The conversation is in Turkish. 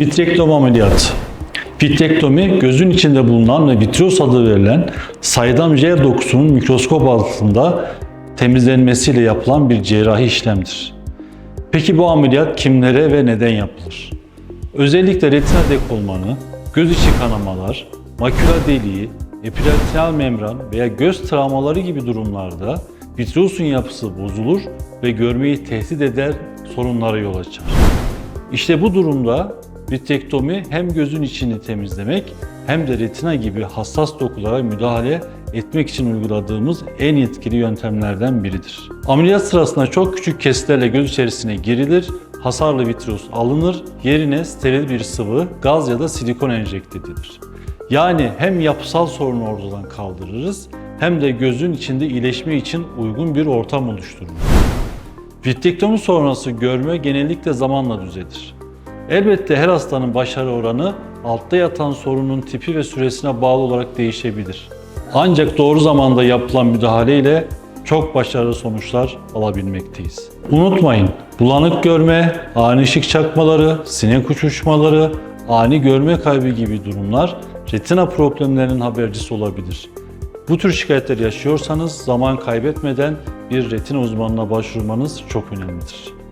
Vitrektomi ameliyatı. Vitrektomi, gözün içinde bulunan ve vitreous adı verilen saydam jel dokusunun mikroskop altında temizlenmesiyle yapılan bir cerrahi işlemdir. Peki bu ameliyat kimlere ve neden yapılır? Özellikle retina dekolmanı, göz içi kanamalar, makula deliği, epiretinal membran veya göz travmaları gibi durumlarda vitreosun yapısı bozulur ve görmeyi tehdit eder sorunlara yol açar. İşte bu durumda vitrektomi hem gözün içini temizlemek hem de retina gibi hassas dokulara müdahale etmek için uyguladığımız en etkili yöntemlerden biridir. Ameliyat sırasında çok küçük kesitlerle göz içerisine girilir, hasarlı vitreus alınır, yerine steril bir sıvı, gaz ya da silikon enjekte edilir. Yani hem yapısal sorunu ortadan kaldırırız hem de gözün içinde iyileşme için uygun bir ortam oluştururuz. Vitrektomi sonrası görme genellikle zamanla düzelir. Elbette her hastanın başarı oranı altta yatan sorunun tipi ve süresine bağlı olarak değişebilir. Ancak doğru zamanda yapılan müdahale ile çok başarılı sonuçlar alabilmekteyiz. Unutmayın, bulanık görme, ani ışık çakmaları, sinek uçuşmaları, ani görme kaybı gibi durumlar retina problemlerinin habercisi olabilir. Bu tür şikayetler yaşıyorsanız zaman kaybetmeden bir retina uzmanına başvurmanız çok önemlidir.